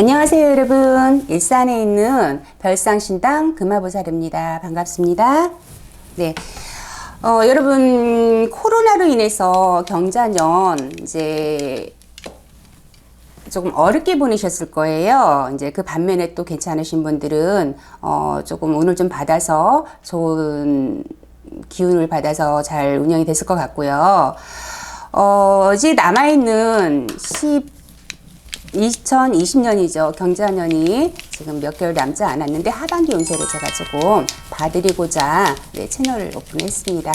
안녕하세요 여러분 일산에 있는 별상신당 금화보살입니다 반갑습니다 네 어, 여러분 코로나로 인해서 경자년 이제 조금 어렵게 보내셨을 거예요. 이제 그 반면에 또 괜찮으신 분들은 어 조금 운을 좀 받아서 좋은 기운을 받아서 잘 운영이 됐을 것 같고요. 어 이제 남아 있는 10 2020년이죠. 경자년이 지금 몇 개월 남지 않았는데 하반기 운세를 제가 조금 봐드리고자 네, 채널을 오픈했습니다.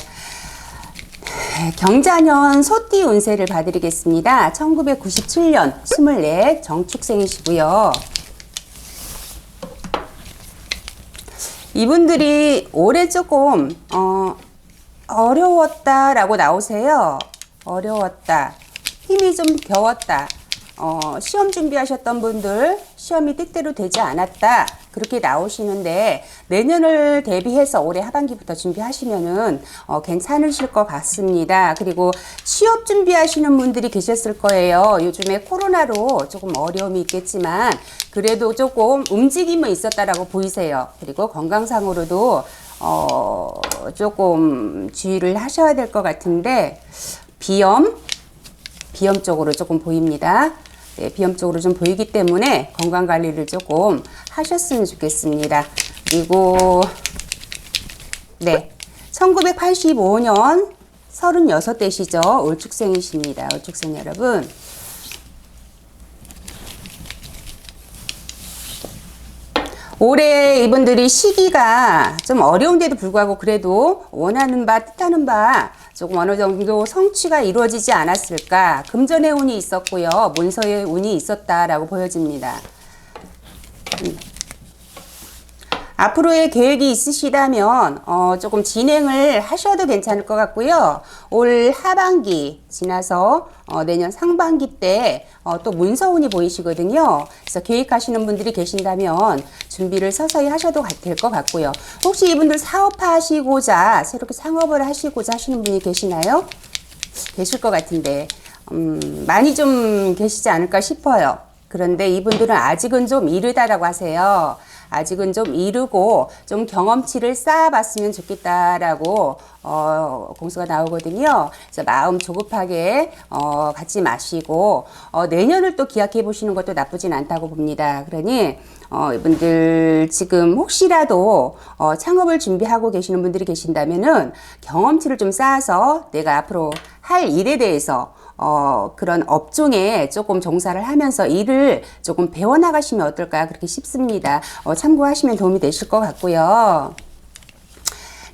네, 경자년 소띠 운세를 봐드리겠습니다. 1997년 24 정축생이시고요. 이분들이 올해 조금 어, 어려웠다라고 나오세요. 어려웠다. 힘이 좀 겨웠다. 어, 시험 준비하셨던 분들 시험이 뜻대로 되지 않았다. 그렇게 나오시는데 내년을 대비해서 올해 하반기부터 준비하시면은 어, 괜찮으실 것 같습니다. 그리고 취업 준비하시는 분들이 계셨을 거예요. 요즘에 코로나로 조금 어려움이 있겠지만 그래도 조금 움직임은 있었다라고 보이세요. 그리고 건강상으로도 어, 조금 주의를 하셔야 될 것 같은데 비염, 비염 쪽으로 조금 보입니다. 네, 비염 쪽으로 좀 보이기 때문에 건강 관리를 조금 하셨으면 좋겠습니다. 그리고 네, 1985년 36대시죠. 울축생이십니다. 울축생 여러분. 올해 이분들이 시기가 좀 어려운데도 불구하고 그래도 원하는 바, 뜻하는 바 조금 어느 정도 성취가 이루어지지 않았을까. 금전의 운이 있었고요. 문서의 운이 있었다라고 보여집니다. 음. 앞으로의 계획이 있으시다면 어, 조금 진행을 하셔도 괜찮을 것 같고요. 올 하반기 지나서 어, 내년 상반기 때 어, 또 문서운이 보이시거든요. 그래서 계획하시는 분들이 계신다면 준비를 서서히 하셔도 될 것 같고요. 혹시 이분들 사업하시고자 새롭게 상업을 하시고자 하시는 분이 계시나요? 계실 것 같은데 음, 많이 좀 계시지 않을까 싶어요. 그런데 이분들은 아직은 좀 이르다라고 하세요. 아직은 좀 이르고 좀 경험치를 쌓아봤으면 좋겠다라고 어, 공수가 나오거든요. 그래서 마음 조급하게 어, 갖지 마시고 어, 내년을 또 기약해 보시는 것도 나쁘진 않다고 봅니다. 그러니 어, 이분들 지금 혹시라도 어, 창업을 준비하고 계시는 분들이 계신다면은 경험치를 좀 쌓아서 내가 앞으로 할 일에 대해서 어, 그런 업종에 조금 종사를 하면서 일을 조금 배워나가시면 어떨까 그렇게 싶습니다. 어, 참고하시면 도움이 되실 것 같고요.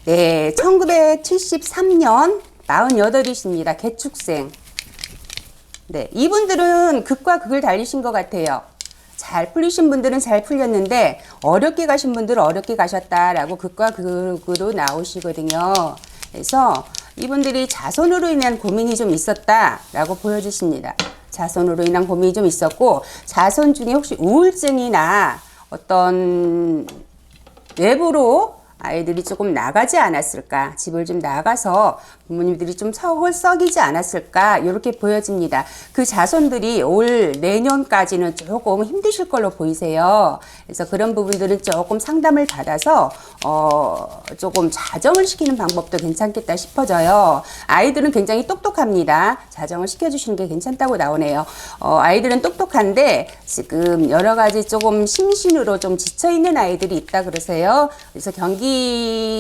네, 1973년 48이십니다. 개축생. 네, 이분들은 극과 극을 달리신 것 같아요. 잘 풀리신 분들은 잘 풀렸는데 어렵게 가신 분들은 어렵게 가셨다라고 극과 극으로 나오시거든요. 그래서 이분들이 자손으로 인한 고민이 좀 있었다라고 보여주십니다. 자손으로 인한 고민이 좀 있었고 자손 중에 혹시 우울증이나 어떤 외부로 아이들이 조금 나가지 않았을까 집을 좀 나가서 부모님들이 좀 석을 썩이지 않았을까 이렇게 보여집니다. 그 자손들이 올 내년까지는 조금 힘드실 걸로 보이세요. 그래서 그런 부분들은 조금 상담을 받아서 어 조금 자정을 시키는 방법도 괜찮겠다 싶어져요. 아이들은 굉장히 똑똑합니다. 자정을 시켜주시는 게 괜찮다고 나오네요. 어 아이들은 똑똑한데 지금 여러 가지 조금 심신으로 좀 지쳐 있는 아이들이 있다 그러세요. 그래서 경기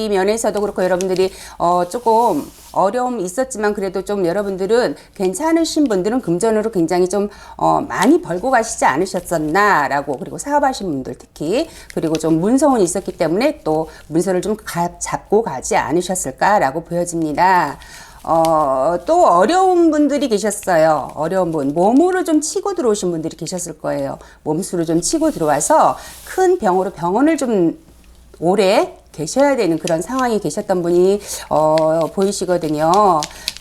면에서도 그렇고 여러분들이 어 조금 어려움이 있었지만 그래도 좀 여러분들은 괜찮으신 분들은 금전으로 굉장히 좀 어, 많이 벌고 가시지 않으셨었나라고 그리고 사업하신 분들 특히 그리고 좀 문서운이 있었기 때문에 또 문서를 좀 가, 잡고 가지 않으셨을까라고 보여집니다. 어, 또 어려운 분들이 계셨어요. 어려운 분. 몸으로 좀 치고 들어오신 분들이 계셨을 거예요. 몸수로 좀 치고 들어와서 큰 병으로 병원을 좀 오래 계셔야 되는 그런 상황이 계셨던 분이 어, 보이시거든요.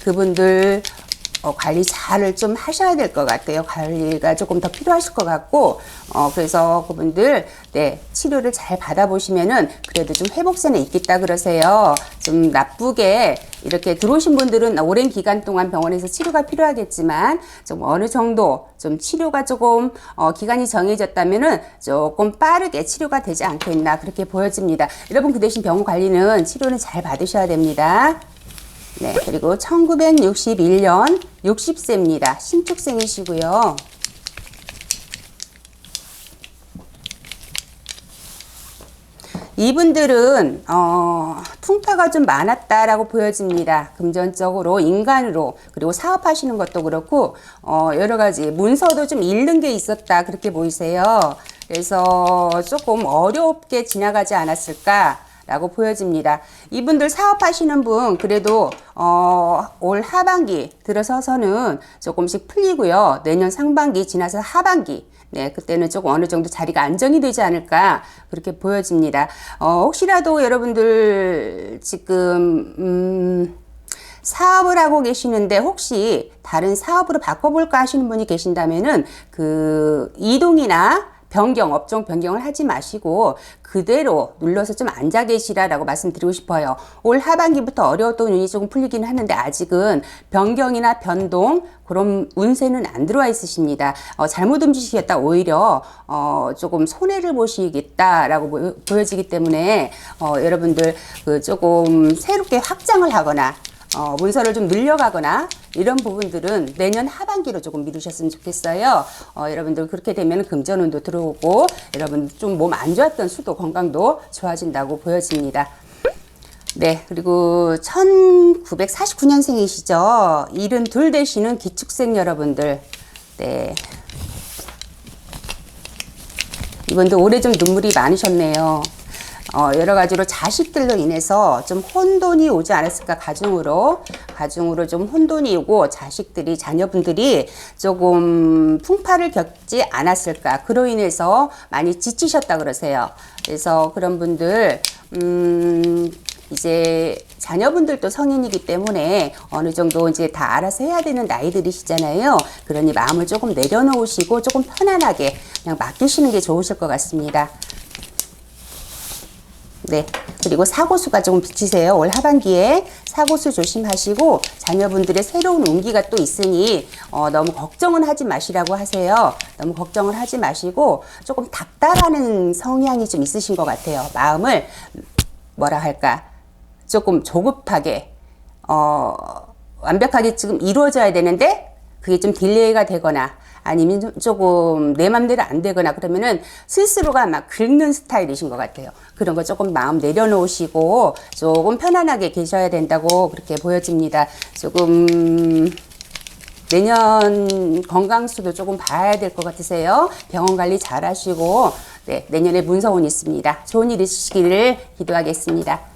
그분들 어, 관리 잘을 좀 하셔야 될 것 같아요. 관리가 조금 더 필요하실 것 같고, 어, 그래서 그분들, 네, 치료를 잘 받아보시면은 그래도 좀 회복세는 있겠다 그러세요. 좀 나쁘게 이렇게 들어오신 분들은 오랜 기간 동안 병원에서 치료가 필요하겠지만, 좀 어느 정도 좀 치료가 조금, 어, 기간이 정해졌다면은 조금 빠르게 치료가 되지 않겠나 그렇게 보여집니다. 여러분 그 대신 병원 관리는 치료는 잘 받으셔야 됩니다. 네, 그리고 1961년 60세입니다. 신축생이시고요. 이분들은 어, 풍파가 좀 많았다라고 보여집니다. 금전적으로, 인간으로, 그리고 사업하시는 것도 그렇고 어, 여러 가지 문서도 좀 잃는 게 있었다 그렇게 보이세요. 그래서 조금 어렵게 지나가지 않았을까? 라고 보여집니다. 이분들 사업하시는 분 그래도 어, 올 하반기 들어서서는 조금씩 풀리고요. 내년 상반기 지나서 하반기 네, 그때는 조금 어느 정도 자리가 안정이 되지 않을까 그렇게 보여집니다. 어, 혹시라도 여러분들 지금 음, 사업을 하고 계시는데 혹시 다른 사업으로 바꿔볼까 하시는 분이 계신다면은 그 이동이나 변경, 업종 변경을 하지 마시고 그대로 눌러서 좀 앉아 계시라라고 말씀드리고 싶어요. 올 하반기부터 어려웠던 운이 조금 풀리기는 하는데 아직은 변경이나 변동 그런 운세는 안 들어와 있으십니다. 어, 잘못 움직이셨다 오히려 어, 조금 손해를 보시겠다라고 보, 보여지기 때문에 어, 여러분들 그 조금 새롭게 확장을 하거나 어, 문서를 좀 늘려가거나 이런 부분들은 내년 하반기로 조금 미루셨으면 좋겠어요. 어, 여러분들 그렇게 되면 금전운도 들어오고 여러분 좀 몸 안 좋았던 수도 건강도 좋아진다고 보여집니다. 네, 그리고 1949년생이시죠. 72 되시는 기축생 여러분들. 네. 이분도 올해 좀 눈물이 많으셨네요. 어, 여러 가지로 자식들로 인해서 좀 혼돈이 오지 않았을까 가정으로 가정으로 좀 혼돈이 오고 자식들이 자녀분들이 조금 풍파를 겪지 않았을까 그로 인해서 많이 지치셨다 그러세요. 그래서 그런 분들 음 이제 자녀분들도 성인이기 때문에 어느 정도 이제 다 알아서 해야 되는 나이들이시잖아요. 그러니 마음을 조금 내려놓으시고 조금 편안하게 그냥 맡기시는 게 좋으실 것 같습니다. 네. 그리고 사고수가 조금 비치세요. 올 하반기에 사고수 조심하시고 자녀분들의 새로운 운기가 또 있으니 어, 너무 걱정은 하지 마시라고 하세요. 너무 걱정을 하지 마시고 조금 닥달하는 성향이 좀 있으신 것 같아요. 마음을 뭐라 할까 조금 조급하게 어, 완벽하게 지금 이루어져야 되는데 그게 좀 딜레이가 되거나 아니면 좀- 조금 내 맘대로 안 되거나 그러면은 스스로가 막 긁는 스타일이신 것 같아요. 그런 거 조금 마음 내려놓으시고 조금 편안하게 계셔야 된다고 그렇게 보여집니다. 조금 내년 건강수도 조금 봐야 될 것 같으세요. 병원 관리 잘 하시고 네, 내년에 문서운 있습니다. 좋은 일 있으시기를 기도하겠습니다.